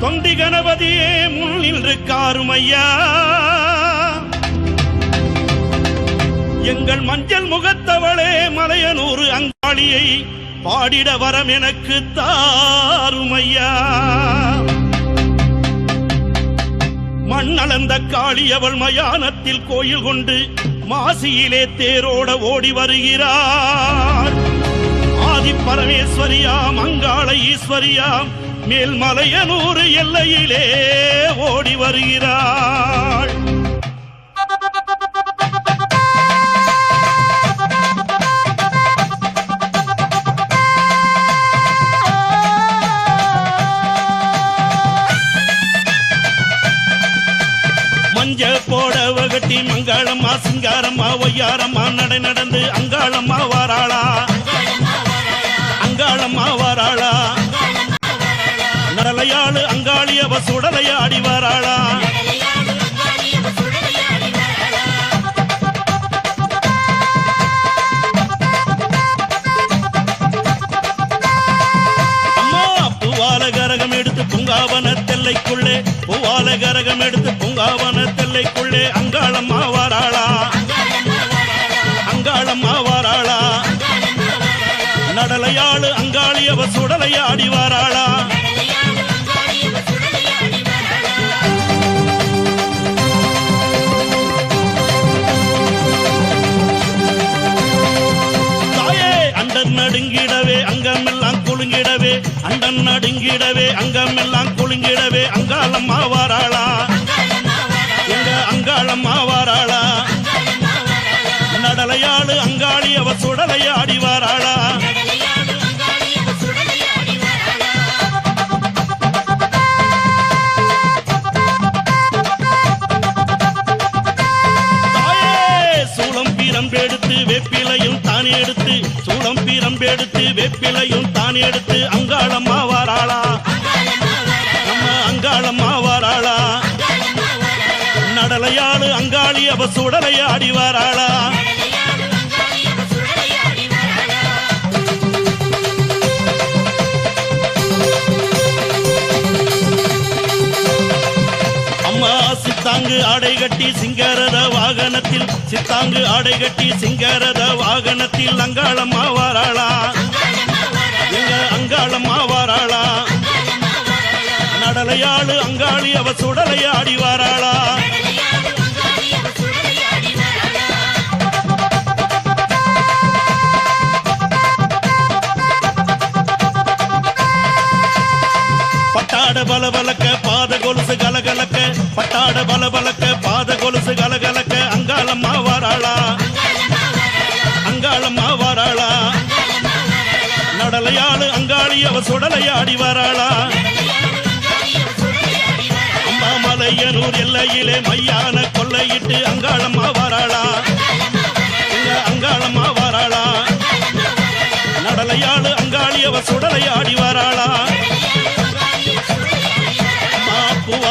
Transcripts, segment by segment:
தொண்டி கணபதியே முன் நின்று காருமையா? எங்கள் மஞ்சள் முகத்தவளே மலையனூறு அங்காளியை பாடிட வரம் எனக்கு தாருமையா? மண்ணளந்த காளி அவள் மயானத்தில் கோயில் கொண்டு மாசியிலே தேரோட ஓடி வருகிறார். ஆதி பரமேஸ்வரியாம் அங்காள ஈஸ்வரியாம் மேல்மலையனூர் எல்லையிலே ஓடி வருகிறாள். மஞ்ச போடவ கட்டி மங்காளம்மா சிங்காரம்மா ஒய்யாரம்மா நடை நடந்து அங்காளம்மா வாராளா. அங்காளம்மா வாராளா. கடலையாளு அங்காளிய அவ சுடலையாடி அம்மா கரகம் எடுத்து பூங்காவன தெல்லைக்குள்ளே பூவால கரகம் எடுத்து பூங்காவன தெல்லைக்குள்ளே அங்காளம்மா வாராளா? அங்காளம்மா வாராளா? நடலையாளு அங்காளி அவ சுடலையாடி வாராளா? நடுங்கிடவே அண்டன் நடுங்கிடவே அங்கமெல்லாம் குலுங்கிடவே அங்காளம்மா வாராளா? எங்க அங்காளம்மா வாராளா? நடலையாளு அங்காளி அவ சுடலையாடி வாராளா? எடுத்து சூளம் வெப்பிலையும் தான் எடுத்து அம்பெடுத்து வெப்பிலையும் தான் எடுத்து அங்காளம்மா வாராளா நம்ம அங்காளம்மா வாராளா நடலையாளு அங்காளி அவ சுடலையாடி வாராளா சித்தாங்கு ஆடை கட்டி சிங்கரத வாகனத்தில் சித்தாங்கு ஆடை கட்டி சிங்கரத வாகனத்தில் அங்காளம்மா வாராளா எங்க அங்காளம்மா வாராளா நடலையாளு அங்காளி அவ சுடலையாடி வாராளா பட்டாட பலபலக்க பாத கொலுசு கலக பட்டாட பல பலக்க பாத கொலுசு கலகலக்க அங்காளம்மா வாராளா. அங்காளம்மா வாராளா. நடலையாளு அங்காளி அவ சுடலையாடி வராளா. அம்மா மலையனூர் எல்லையிலே மையான கொள்ளையிட்டு அங்காளம்மா வாராளா. எங்க அங்காளம்மா வாராளா. நடலையாளு அங்காளி அவ சுடலையாடி வராளா.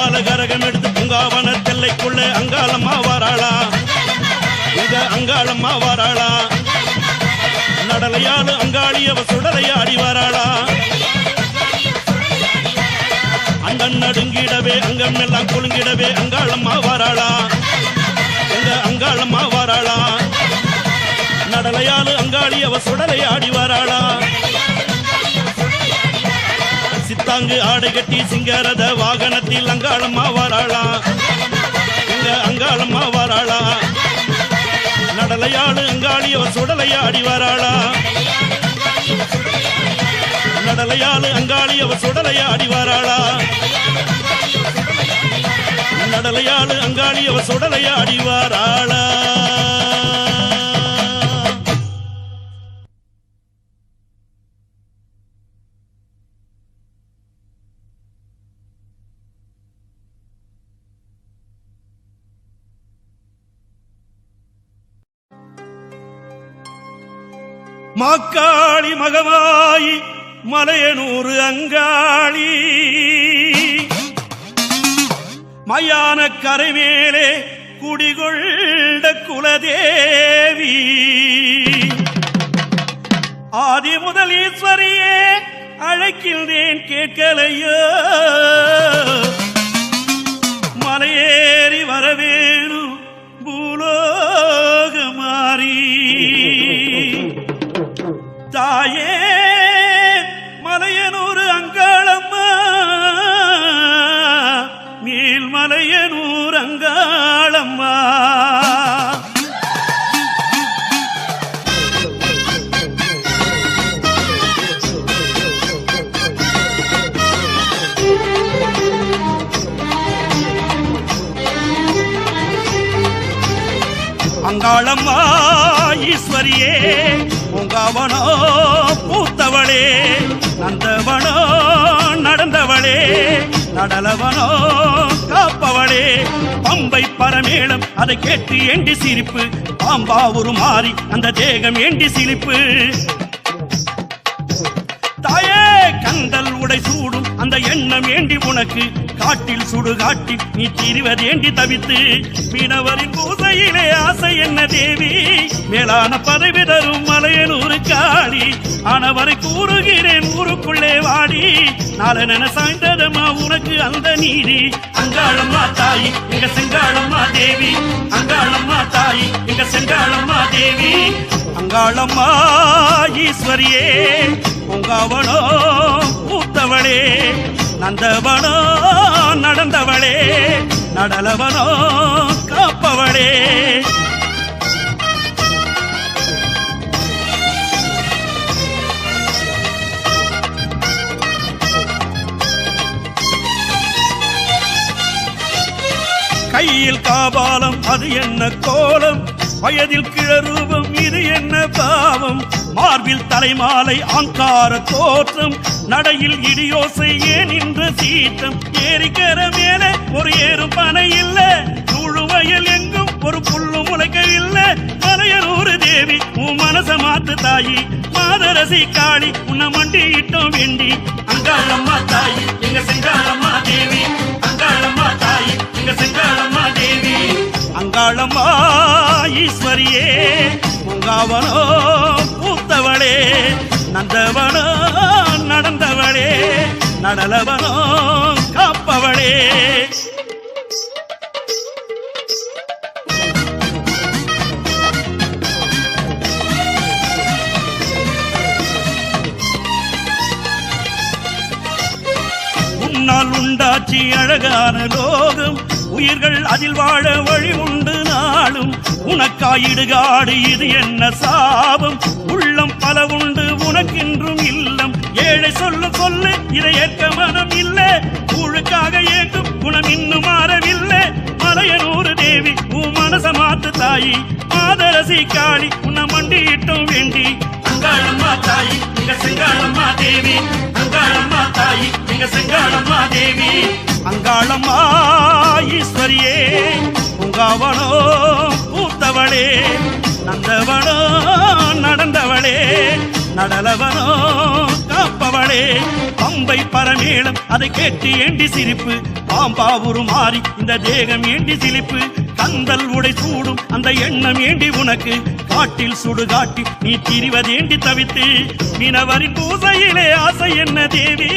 பூவால கரகம் எடுத்து பூங்காவன தெல்லைக்குள்ள அங்காளம்மா வாராளா எங்க அங்காளம்மா வாராளா நடலையாளு அங்காளி அவ சுடலையாடி வாராளா அண்டன் நடுங்கிடவே அங்கம் எல்லாம் குலுங்கிடவே அங்காளம்மா வாராளா எங்க அங்காளம்மா வாராளா நடலையாளு அங்காளி அவ சுடலையாடி வாராளா சித்தாங்கு ஆடை கட்டி சிங்கரத வாகனத்தில் அங்காளம்மா வாராளா இங்க அங்காளம்மா வாராளா நடலையாளு அங்காளி அவ சுடலையாடி வாராளா. நடலையாளு அங்காளி அவ சுடலையாடி வாராளா. நடலையாளு அங்காளி அவ சுடலையாடி வாராளா. மாக்காளி மகவாயி மலையனூறு அங்காளி. மயான கரைமேலே குடிகொண்ட குலதேவி. ஆதி முதல் ஈஸ்வரியே அழைக்கின்றேன் கேட்கலையோ. மலையேறி வரவேன் தாயே மலையனூர் அங்காளம்மா. நீல்மலையனூர் அங்காளம்மா. அங்காளம்மா ஈஸ்வரியே உங்காவனோ நடந்தவளே நந்தவனோ நடந்தவளே நடலவனோ காப்பவளே. பம்பை பரமேளம் அதை கேட்டு எண்டி சிரிப்பு? பாம்பா ஒரு மாறி அந்த தேகம் ஏண்டி சிரிப்பு? தாயே கந்தல் உடை சூழ் அந்த எண்ணம் ஏண்டி உனக்கு? காட்டில் சுடு காட்டி நீ திரிவதேண்டி தவித்து? மீனவரின் பூசையிலே ஆசை என்ன தேவி? மேலான பதவி தரும் மலையனூரு காடி ஆனவரை கூறுகிறேன் ஊருக்குள்ளே வாடி. நாளன சாய்ந்ததமா உனக்கு அந்த நீதி. அங்காளம்மா தாய் எங்க செங்காளம்மா தேவி. அங்காளம்மா தாய் எங்க செங்காளம்மா தேவி. அங்காளம்மா ஈஸ்வரியே உங்காவனோ பார்த்தவளே நந்தவனோ நடந்தவளே நடலவனோ காப்பவளே. கையில் காபாலம் அது என்ன கோலம்? வயதில் கிழரூபம் இது என்ன பாவம்? மார்பில் தலைமாலை ஆங்கார தோற்றம் நடையில் இடியோசை ஏன் என்ற சீற்றம்? ஏரிக்கர மேலே ஒரு ஏறும் பனை இல்ல வயல் எங்கும் ஒரு புல்லு முளைக்கவில்லை மலையனூறு தேவி உன் மனச மாத்து தாயி மாதரசி காளி உன்னை மண்டி இட்டோம் வேண்டி. அங்காளம்மா தாயி எங்க செங்காளம்மா தேவி அங்காளம்மா தாயி எங்க செங்காளம்மா தேவி. அங்காளம்மா ஈஸ்வரியே பூங்காவனோ பூத்தவளே நந்தவனோ நடந்தவளே நடலவனோ காப்பவளே. உன்னால் உண்டாச்சி அழகான லோகம். உயிர்கள் அதில் வாழ வழி உண்டு நாளும். உனக்காயிடுகாடு இது என்ன சாபம்? உள்ளம் பல உண்டு உனக்கென்றும் இல்லம். ஏழை சொல்லும் சொல்லு இதை ஏற்க மனம் இல்லை. ஊழுக்காக ஏங்கும் குணம் இன்னும் மாறவில்லை. மலையனூறு தேவி உன் மனச மாத்து தாயி. மாதரசி காளி உன்னை மண்டியிட்டும் வேண்டி. அங்காளம்மா தாயி இங்க செங்காளம்மா தேவி? அங்காளம்மா தாயி இங்க செங்காளம்மா தேவி? அங்காளம்மா ஈஸ்வரியே உங்காவனோ பூத்தவளே நந்தவனோ நடந்தவளே நடலவனோ காப்பவளே. பம்பை பரமேளம் அதை கேட்டு ஏண்டி சிரிப்பு? பாம்பா உருமாறி இந்த தேகம் ஏண்டி சிரிப்பு கந்தல் உடை சூடும் அந்த எண்ணம் ஏண்டி உனக்கு? காட்டில் சுடுகாட்டி நீ திரிவதேண்டி தவித்து மீனவரின் பூசையிலே ஆசை என்ன தேவி?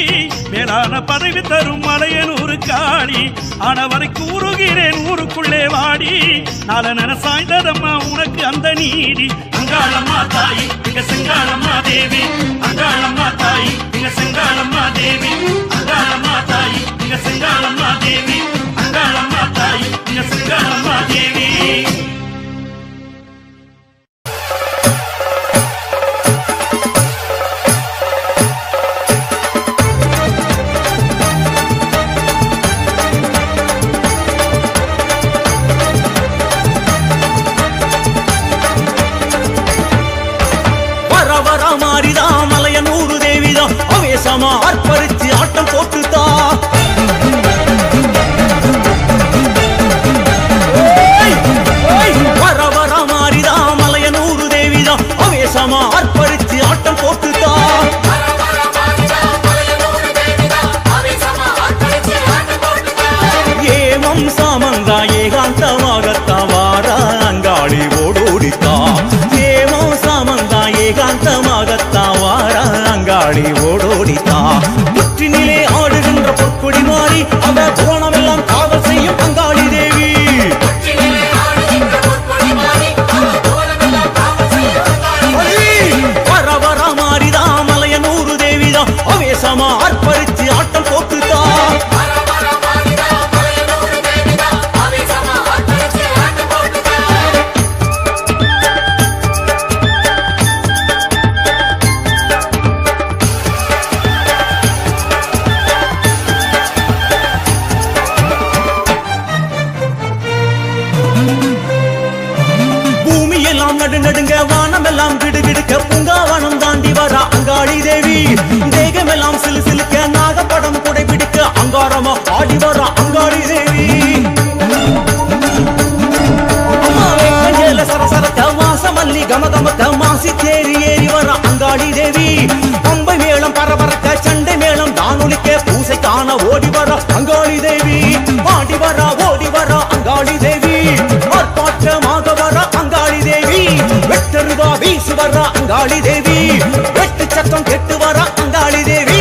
மேலான பதவி தரும் மலையனூரு காளி. ஆனவரை கூறுகிறேன் ஊருக்குள்ளே வாடி. நாளன சாய்ந்ததம்மா உனக்கு அந்த நீடி அங்காளம்மா தாயி இங்க செங்காளம்மா தேவி. அங்காளம்மா தாயி இங்க செங்காளம்மா தேவி. அங்காளம்மா தாயி இங்க செங்காளம்மா தேவி. அங்காளம்மா தாயி இங்க செங்காளம்மா தேவி. அவேசமா அர்ப்பரிச்சு ஆட்டம் போட்டுதா? ஏய், ஏய், வர வர மாறிதா? மலைய நூறு தேவிதா? அவேசமா அர்ப்பரிச்சு ஆட்டம் போட்டுதா? ஏமம் சாமந்தா ஏகாந்தமாகத்தா வாரா அங்காளி ஓடோடித்தா? ஏமம் சாமந்தா ஏகாந்தமாகத்தா வாரா அங்காளி வீசி வர்றா அங்காளி தேவி. எட்டு சத்தம் கெட்டு வரா அங்காளி தேவி.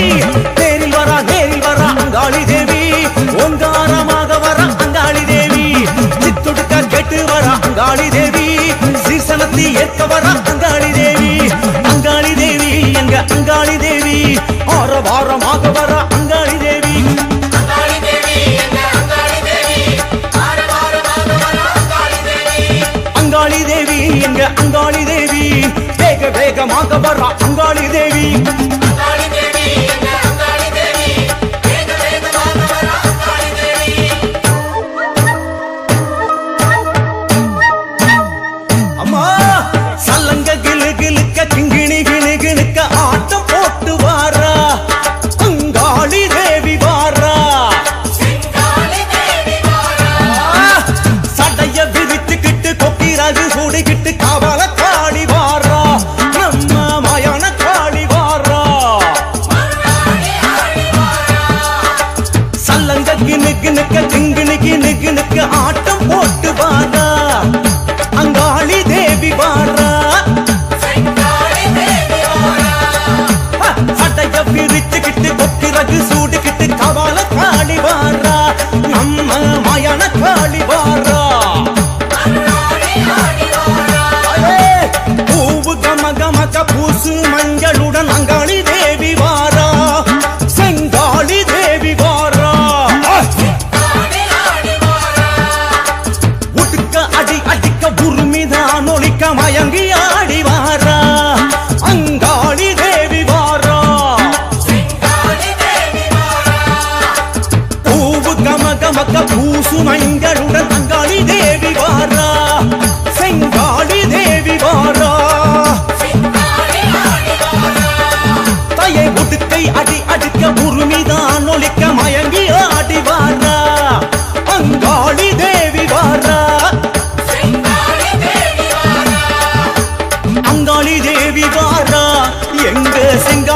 நேரில் வரா நேரில் வரா அங்காளி தேவி. ஓங்காரமாக வரா அங்காளி தேவி. சித்துடுக்க கெட்டு வரா அங்காளி தேவி. சீசனத்தை ஏற்க வரா வேகமாக வரா அங்காளி தேவி. de